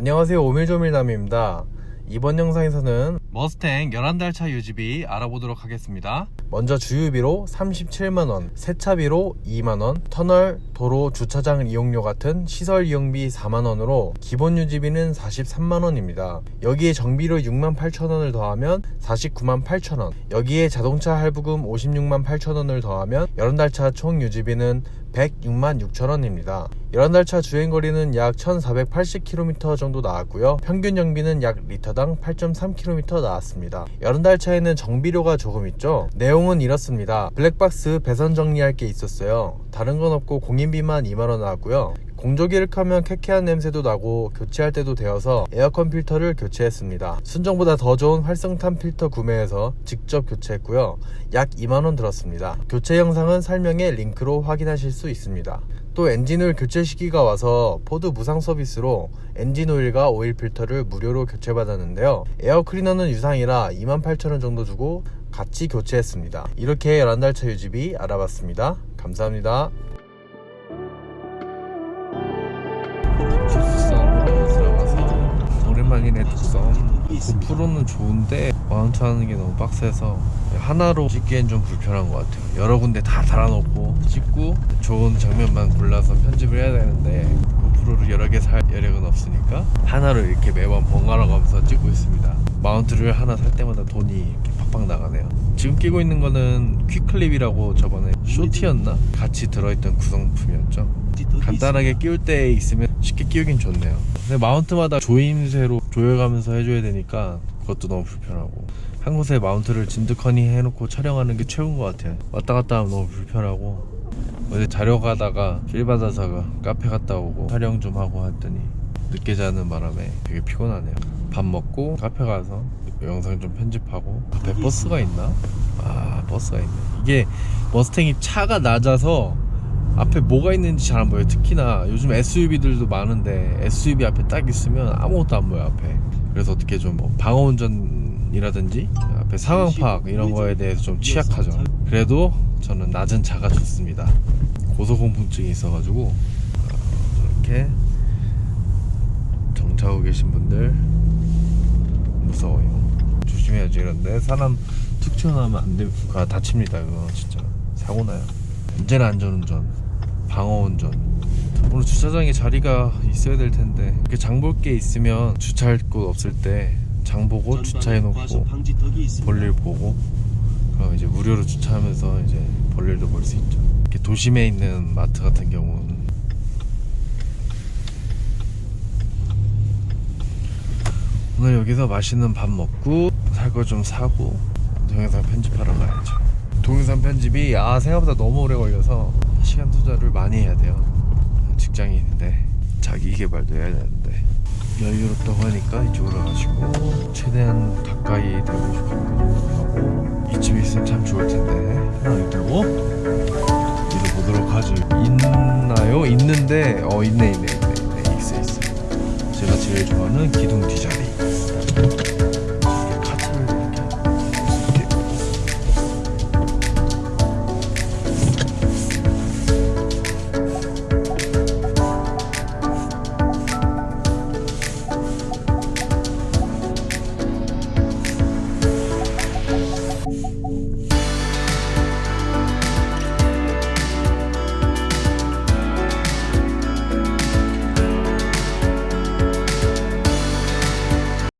안녕하세요. 오밀조밀남입니다 이번 영상에서는 머스탱 11달 차 유지비 알아보도록 하겠습니다 먼저 주유비로 37만원, 세차비로 2만원, 터널, 도로, 주차장 이용료 같은 시설 이용비 4만원으로 기본 유지비는 43만원입니다. 여기에 정비로 6만 8천원을 더하면 49만 8천원, 여기에 자동차 할부금 56만 8천원을 더하면 11달차 총 유지비는 106만 6천원입니다. 11달차 주행거리는 약 1480km 정도 나왔고요. 평균 정비는 약 리터당 8.3km 나왔습니다. 11달차에는 정비료가 조금 있죠. 내용은 이렇습니다. 블랙박스 배선 정리할 게 있었어요. 다른 건 없고 공인비만 2만원 나왔고요. 공조기를 켜면 쾌쾌한 냄새도 나고 교체할 때도 되어서 에어컨 필터를 교체했습니다. 순정보다 더 좋은 활성탄 필터 구매해서 직접 교체했고요. 약 2만원 들었습니다. 교체 영상은 설명에 링크로 확인하실 수 있습니다. 또 엔진오일 교체 시기가 와서 포드 무상 서비스로 엔진오일과 오일 필터를 무료로 교체받았는데요. 에어클리너는 유상이라 28,000원 정도 주고 같이 교체했습니다. 이렇게 11달차 유지비 알아봤습니다. 감사합니다. 들어가서 오랜만이네 뚝섬 고프로는 좋은데 마운트하는 게 너무 빡세서 하나로 찍기엔 좀 불편한 것 같아요. 여러 군데 다 달아놓고 찍고 좋은 장면만 골라서 편집을 해야 되는데 고프로를 여러 개 살 여력은 없으니까 하나로 이렇게 매번 번갈아 가면서 찍고 있습니다. 마운트를 하나 살 때마다 돈이 이렇게 팍팍 나가네요. 지금 끼고 있는 거는 퀵클립이라고 저번에 쇼티였나? 같이 들어있던 구성품이었죠. 간단하게 끼울 때 있으면 쉽게 끼우긴 좋네요. 근데 마운트마다 조임새로 조여가면서 해줘야 되니까 그것도 너무 불편하고. 한 곳에 마운트를 진득하니 해놓고 촬영하는 게 최고인 것 같아요. 왔다 갔다 하면 너무 불편하고. 어제 자려 가다가 필 받아서 카페 갔다 오고 촬영 좀 하고 했더니 늦게 자는 바람에 되게 피곤하네요. 밥 먹고 카페 가서 영상 좀 편집하고 앞에 버스가 있나? 아 버스가 있네. 이게 머스탱이 차가 낮아서 앞에 뭐가 있는지 잘 안 보여요. 특히나 요즘 SUV들도 많은데 SUV 앞에 딱 있으면 아무것도 안 보여 앞에. 그래서 어떻게 좀뭐 방어운전이라든지 앞에 상황 파악 이런 거에 대해서 좀 취약하죠. 그래도 저는 낮은 차가 좋습니다. 고소공포증이 있어가지고 어, 이렇게 정차하고 계신 분들 무서워요. 조심해야지 이런데 사람 툭 튀어나오면 안 돼, 아, 다칩니다 그거 진짜. 사고 나요 언제나 안전운전 방어운전. 오늘 주차장에 자리가 있어야 될 텐데 이렇게 장 볼 게 있으면 주차할 곳 없을 때 장 보고 주차해놓고 볼일 보고 그럼 이제 무료로 주차하면서 이제 볼일도 볼 수 있죠. 이렇게 도심에 있는 마트 같은 경우는. 오늘 여기서 맛있는 밥 먹고 살 거 좀 사고 동영상 편집하러 가야죠 동영상 편집이 아 생각보다 너무 오래 걸려서 시간 투자를 많이 해야 돼요. 직장인인데 자기 개발도 해야 되는데. 여유롭다고 하니까 이쪽으로 가시고 최대한 가까이 되고 싶은 하고 이쯤에 있으면 참 좋을 텐데. 하나 들고? 밀어보도록 하죠. 있나요? 있는데 어 있네 있네 있네, 있네. 있어 있어. 제가 제일 좋아하는 기둥 뒷자리.